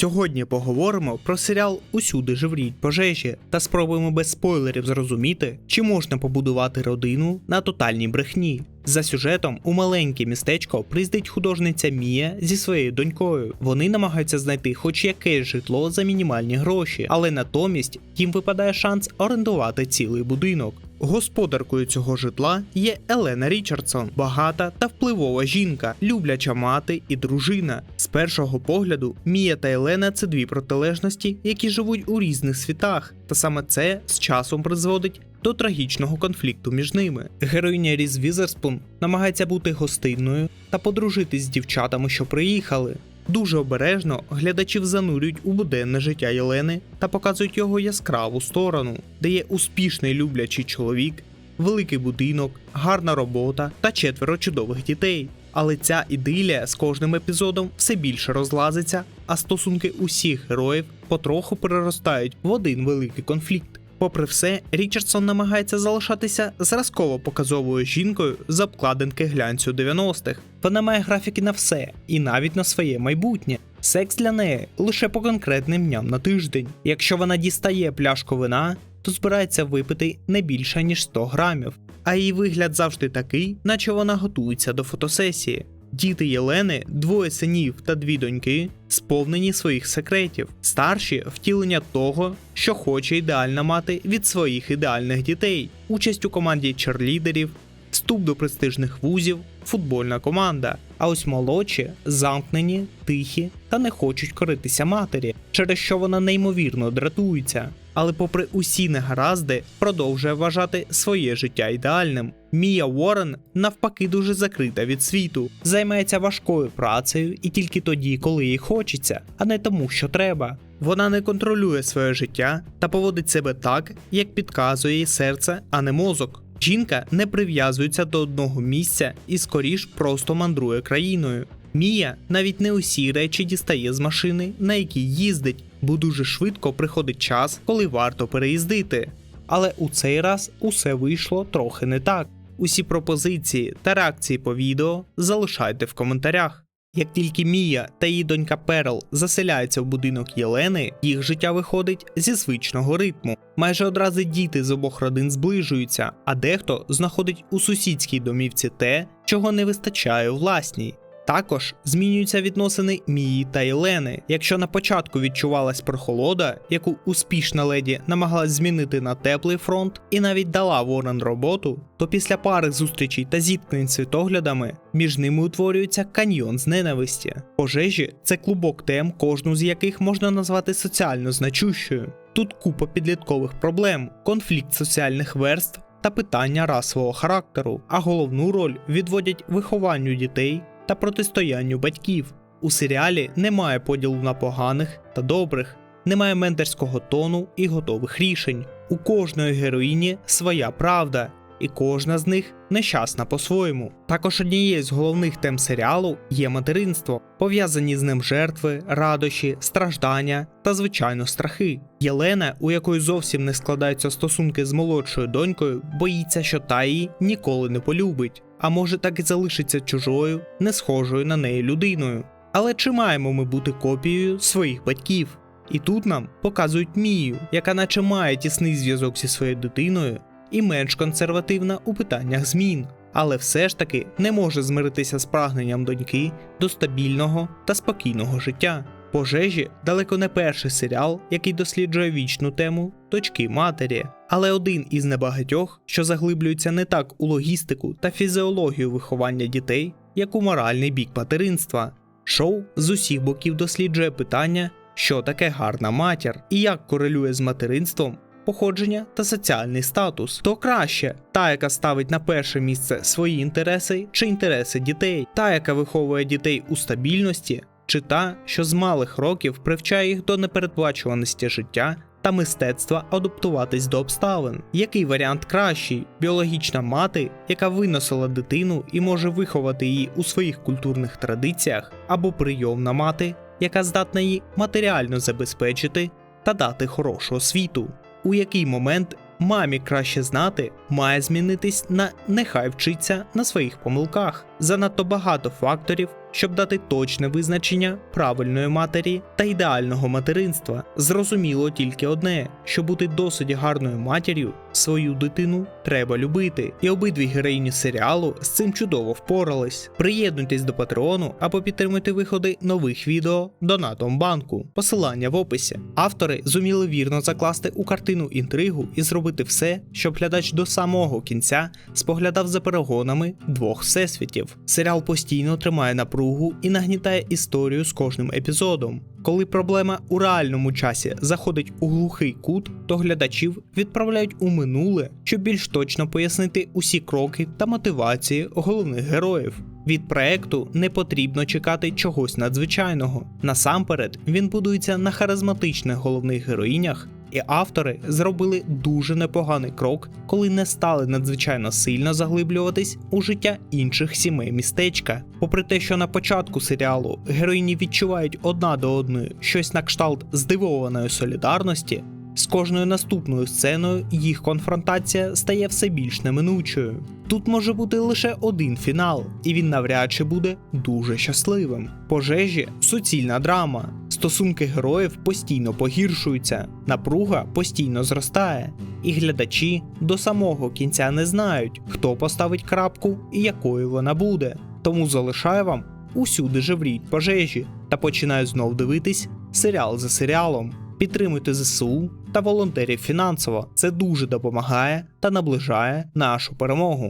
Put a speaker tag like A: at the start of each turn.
A: Сьогодні поговоримо про серіал Усюди живріть пожежі та спробуємо без спойлерів зрозуміти, чи можна побудувати родину на тотальній брехні. За сюжетом у маленьке містечко приїздить художниця Мія зі своєю донькою. Вони намагаються знайти хоч якесь житло за мінімальні гроші, але натомість їм випадає шанс орендувати цілий будинок. Господаркою цього житла є Елена Річардсон, багата та впливова жінка, любляча мати і дружина. З першого погляду Мія та Елена це дві протилежності, які живуть у різних світах, та саме це з часом призводить до трагічного конфлікту між ними. Героїня Різ Візерспун намагається бути гостинною та подружитись з дівчатами, що приїхали. Дуже обережно глядачів занурюють у буденне життя Єлени та показують його яскраву сторону, де є успішний люблячий чоловік, великий будинок, гарна робота та четверо чудових дітей. Але ця ідилія з кожним епізодом все більше розлазиться, а стосунки усіх героїв потроху переростають в один великий конфлікт. Попри все, Річардсон намагається залишатися зразково показовою жінкою з обкладинки глянцю 90-х. Вона має графіки на все і навіть на своє майбутнє. Секс для неї лише по конкретним дням на тиждень. Якщо вона дістає пляшку вина, то збирається випити не більше ніж 100 грамів. А її вигляд завжди такий, наче вона готується до фотосесії. Діти Єлени, двоє синів та дві доньки, сповнені своїх секретів, старші втілення того, що хоче ідеальна мати від своїх ідеальних дітей, участь у команді черлідерів, вступ до престижних вузів, футбольна команда. А ось молодші замкнені, тихі та не хочуть коритися матері, через що вона неймовірно дратується. Але, попри усі негаразди, продовжує вважати своє життя ідеальним. Мія Уоррен навпаки дуже закрита від світу, займається важкою працею і тільки тоді, коли їй хочеться, а не тому, що треба. Вона не контролює своє життя та поводить себе так, як підказує їй серце, а не мозок. Жінка не прив'язується до одного місця і скоріш просто мандрує країною. Мія навіть не усі речі дістає з машини, на якій їздить, бо дуже швидко приходить час, коли варто переїздити. Але у цей раз усе вийшло трохи не так. Усі пропозиції та реакції по відео залишайте в коментарях. Як тільки Мія та її донька Перл заселяються в будинок Єлени, їх життя виходить зі звичного ритму. Майже одразу діти з обох родин зближуються, а дехто знаходить у сусідській домівці те, чого не вистачає у власній. Також змінюються відносини Мії та Єлени. Якщо на початку відчувалась прохолода, яку успішна леді намагалась змінити на теплий фронт і навіть дала Ворон роботу, то після пари зустрічей та зіткнень світоглядами між ними утворюється каньйон з ненависті. Пожежі це клубок тем, кожну з яких можна назвати соціально значущою. Тут купа підліткових проблем, конфлікт соціальних верств та питання расового характеру, а головну роль відводять вихованню дітей та протистоянню батьків. У серіалі немає поділу на поганих та добрих, немає менторського тону і готових рішень. У кожної героїні своя правда, і кожна з них нещасна по-своєму. Також однією з головних тем серіалу є материнство, пов'язані з ним жертви, радощі, страждання та, звичайно, страхи. Єлена, у якої зовсім не складаються стосунки з молодшою донькою, боїться, що та її ніколи не полюбить, а може так і залишиться чужою, не схожою на неї людиною. Але чи маємо ми бути копією своїх батьків? І тут нам показують Мію, яка наче має тісний зв'язок зі своєю дитиною і менш консервативна у питаннях змін, але все ж таки не може змиритися з прагненням доньки до стабільного та спокійного життя. Пожежі далеко не перший серіал, який досліджує вічну тему дочки матері, але один із небагатьох, що заглиблюється не так у логістику та фізіологію виховання дітей, як у моральний бік материнства. Шоу з усіх боків досліджує питання, що таке гарна матір і як корелює з материнством походження та соціальний статус. То краще та, яка ставить на перше місце свої інтереси чи інтереси дітей, та, яка виховує дітей у стабільності, чи та, що з малих років привчає їх до непередбачуваності життя. Та мистецтва адаптуватись до обставин. Який варіант кращий? Біологічна мати, яка виносила дитину і може виховати її у своїх культурних традиціях, або прийомна мати, яка здатна її матеріально забезпечити та дати хорошу освіту у який момент мамі краще знати, має змінитись на нехай вчиться на своїх помилках. Занадто багато факторів, щоб дати точне визначення правильної матері та ідеального материнства. Зрозуміло тільки одне: що бути досить гарною матір'ю, свою дитину треба любити. І обидві героїні серіалу з цим чудово впорались. Приєднуйтесь до Патреону або підтримуйте виходи нових відео донатом банку. Посилання в описі. Автори зуміли вірно закласти у картину інтригу і зробити все, щоб глядач до самого кінця споглядав за перегонами двох всесвітів. Серіал постійно тримає напругу і нагнітає історію з кожним епізодом. Коли проблема у реальному часі заходить у глухий кут, то глядачів відправляють у минуле, щоб більш точно пояснити усі кроки та мотивації головних героїв. Від проекту не потрібно чекати чогось надзвичайного. Насамперед, він будується на харизматичних головних героїнях, і автори зробили дуже непоганий крок, коли не стали надзвичайно сильно заглиблюватись у життя інших сімей містечка. Попри те, що на початку серіалу героїні відчувають одна до одної щось на кшталт здивованої солідарності, з кожною наступною сценою їх конфронтація стає все більш неминучою. Тут може бути лише один фінал, і він навряд чи буде дуже щасливим. Пожежі суцільна драма. Стосунки героїв постійно погіршуються, напруга постійно зростає, і глядачі до самого кінця не знають, хто поставить крапку і якою вона буде. Тому залишаю вам усюди жевріть пожежі та починаю знов дивитись серіал за серіалом. Підтримуйте ЗСУ та волонтерів фінансово. Це дуже допомагає та наближає нашу перемогу.